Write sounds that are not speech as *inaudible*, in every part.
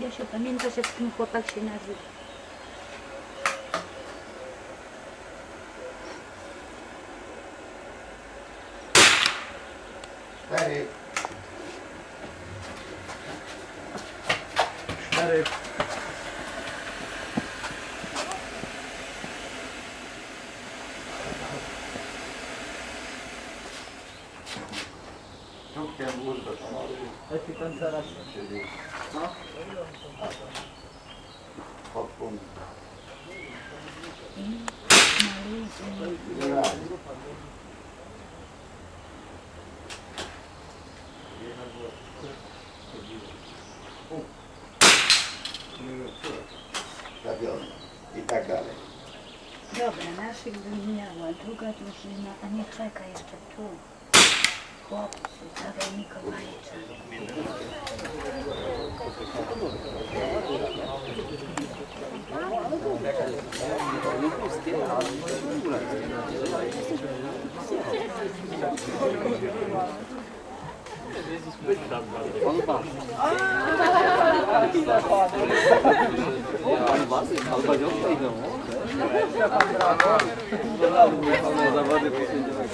Ja się pamiętasz, jak ten chłopak się nazywa? Cztery. Cztery. Czubkiem łóżko Jeśli ten teraz pod punkt. Zawiony. I tak dalej. Dobra, naszych wymieniała, druga drużyna, a nie czeka jeszcze tu. chłopcy dawaj mi kopalca.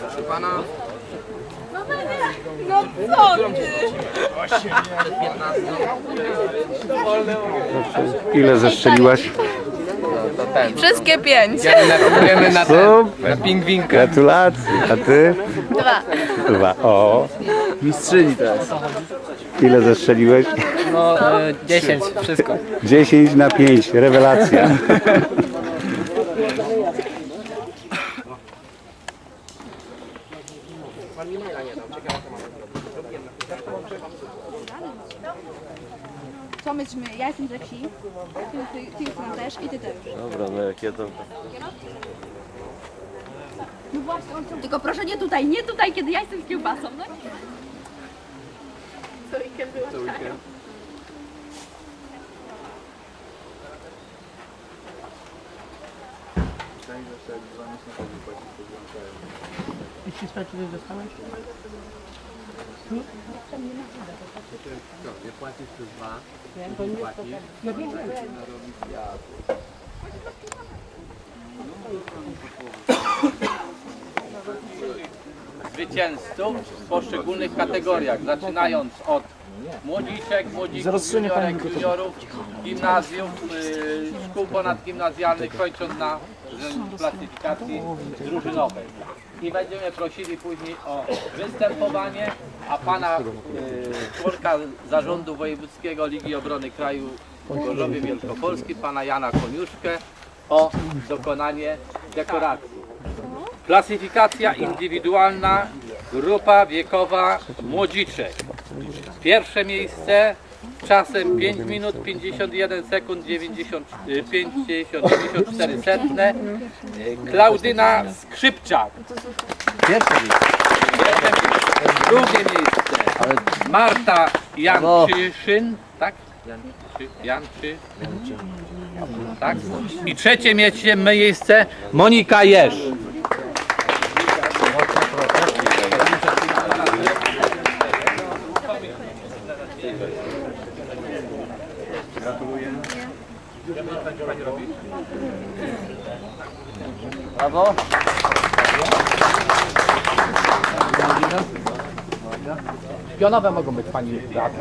Proszę pana, Paweł Mikołajczyk. Ile zestrzeliłaś? Wszystkie pięć. Idziemy na, Co? na pingwinkę. Gratulacje. A ty? Dwa. Dwa. O. Mistrzyni teraz. Ile zestrzeliłeś? No, e, 10, wszystko. 10 na 5. Rewelacja. Co myśmy? Ja jestem ze wsi. Ty, ty, ty Justyna też i ty też. Dobra, no jak ja to... No właśnie, on Tylko proszę nie tutaj, nie tutaj, kiedy ja jestem z kiełbasą, no? Co weekend wyłączają. Jeśli straciłeś dostałeś? Nie płacisz przez dwa. Nie płacisz. zwycięzców w poszczególnych kategoriach, zaczynając od młodziczek, młodzików, juniorek, juniorów, gimnazjów, y, szkół ponadgimnazjalnych, kończąc na z- klasyfikacji drużynowej. I będziemy prosili później o występowanie, a pana y, członka zarządu wojewódzkiego Ligi Obrony Kraju Gorzowie Wielkopolskim, pana Jana Koniuszkę, o dokonanie dekoracji. Klasyfikacja indywidualna, grupa wiekowa młodziczek. Pierwsze miejsce czasem 5 minut 51 sekund 90, y, 50, 94 setne. Y, Klaudyna Skrzypczak. Pierwsze miejsce. Drugie miejsce Marta Janczyszyn, tak? Janczy, Janczy, tak? I trzecie miejsce Monika Jerz. Brawo. Pionowe mogą być pani Beato.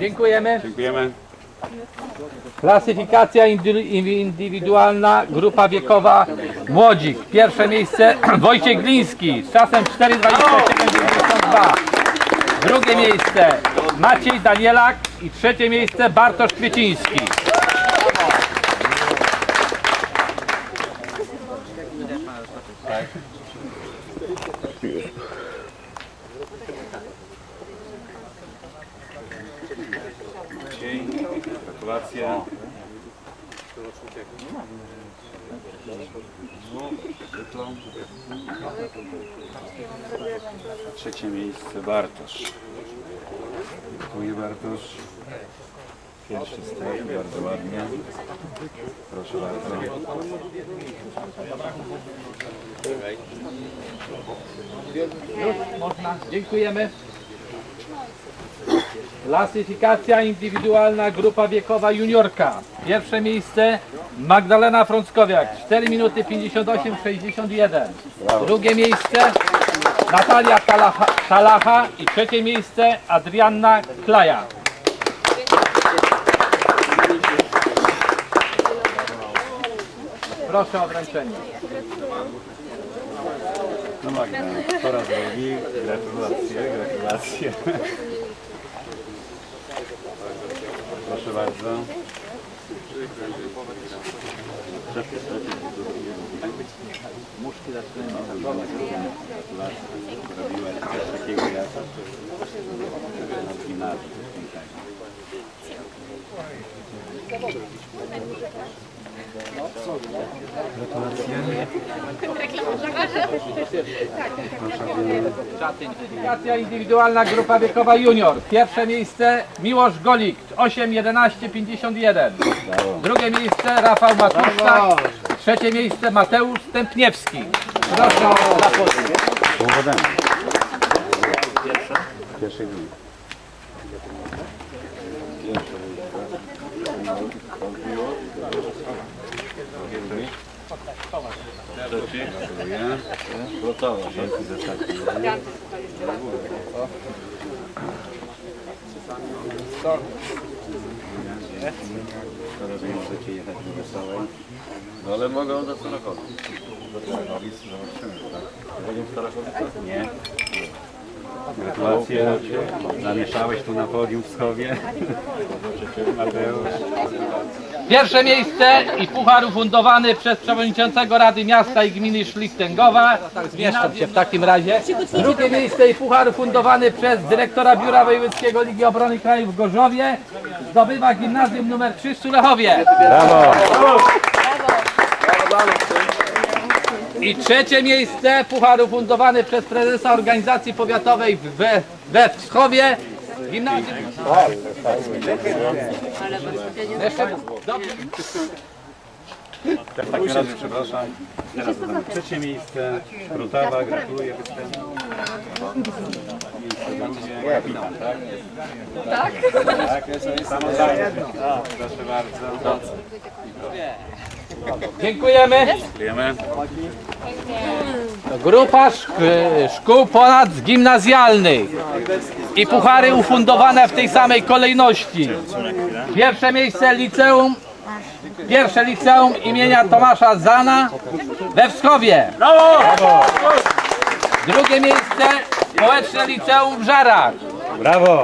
Dziękujemy. Dziękujemy. Klasyfikacja Klasyfikacja indy- indywidualna, grupa wiekowa młodzik. Pierwsze miejsce *clears throat* Wojciech Gliński z czasem 4,27,92. Drugie miejsce Maciej Danielak i trzecie miejsce Bartosz Kwieciński. Gratulacje. Trzecie miejsce Bartosz. Dziękuję Bartosz. Pierwszy stek, bardzo ładnie. Proszę bardzo. Można. Dziękujemy. Klasyfikacja indywidualna, grupa wiekowa juniorka. Pierwsze miejsce Magdalena Frąckowiak, 4 minuty 58, 61. Drugie miejsce Natalia Talacha, Talacha i trzecie miejsce Adrianna Klaja. Proszę o wręczenie. No Magda, po raz drugi. Gratulacje, gratulacje. Proszę bardzo. Muszki zaczynają. Gratulacje. Robiłem coś takiego jak na gimnazjum. Klasyfikacja indywidualna, grupa wiekowa junior. Pierwsze miejsce Miłosz Golik, 8, 11, 51. Drugie miejsce Rafał Matuszczak. Trzecie miejsce Mateusz Stępniewski. Proszę o zapłodnie. Powodzenia. Pierwszy dni. Trzeci. Gratuluję. Gotowa. Wielki zasadnik. Teraz nie możecie jechać do Wesołej. No ale mogą do Starachowic. Do Starachowic zobaczymy, tak? Będziemy w Starachowicach? Nie. Gratulacje. Zamieszałeś tu na podium w Schowie. Mateusz. Pierwsze miejsce i puchar ufundowany przez przewodniczącego Rady Miasta i Gminy Szlichtęgowa. Zmieszczam się w takim razie. Drugie miejsce i puchar ufundowany przez dyrektora Biura Wojewódzkiego Ligi Obrony Kraju w Gorzowie. Zdobywa gimnazjum nr 3 w Sulechowie. Brawo! I trzecie miejsce, puchar ufundowany przez prezesa organizacji powiatowej we, we Wschowie. Gimnazjum. Jeszcze dobrze. W takim razie przepraszam. Teraz trzecie miejsce. Rutawa, gratuluję występu. Tak? Tak. Tak. Proszę bardzo. Dziękujemy. Dziękujemy. Grupa szk szkół ponadgimnazjalnych i puchary ufundowane w tej samej kolejności. Pierwsze miejsce liceum, pierwsze liceum imienia Tomasza Zana we Wschowie. Drugie miejsce społeczne liceum w Żarach. Brawo!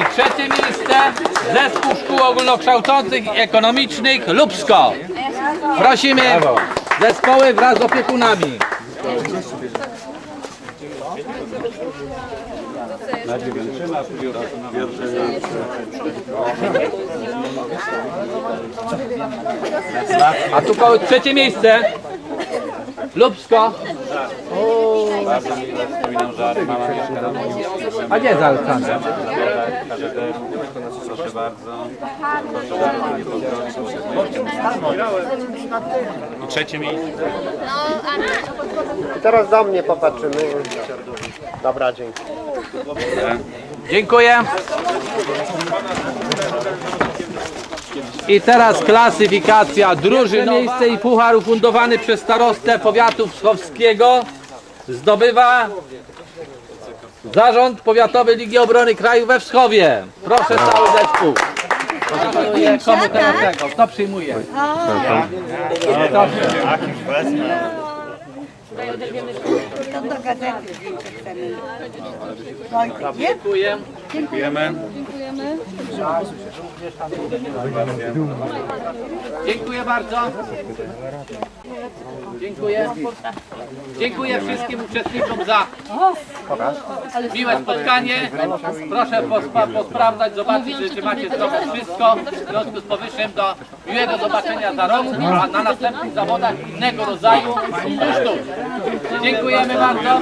I trzecie miejsce zespół szkół ogólnokształcących i ekonomicznych Lubsko. Prosimy zespoły wraz z opiekunami. A tu koło trzecie miejsce. Lubsko. Bardzo miłe, wspominam żary. Mama mieszka na moim A gdzie jest Aleksandra? Proszę bardzo. Proszę bardzo. I trzecie miejsce. Teraz do mnie popatrzymy. Dobra, dzięki. Dziękuję. I teraz klasyfikacja drużynowa. Miejsce i puchar ufundowany przez starostę powiatu wschowskiego zdobywa Zarząd Powiatowy Ligi Obrony Kraju we Wschowie. Proszę cały zespół. Gratuluję. Komu teraz tego? Kto przyjmuje? Dziękuję. Dziękujemy. Dziękuję bardzo. Dziękuję. Dziękuję wszystkim uczestnikom za miłe spotkanie. Proszę posprawdzać, zobaczyć, czy- macie zdrowe wszystko. W związku z powyższym do miłego zobaczenia za rok, a na następnych zawodach innego rodzaju. Tuż. Dziękujemy bardzo.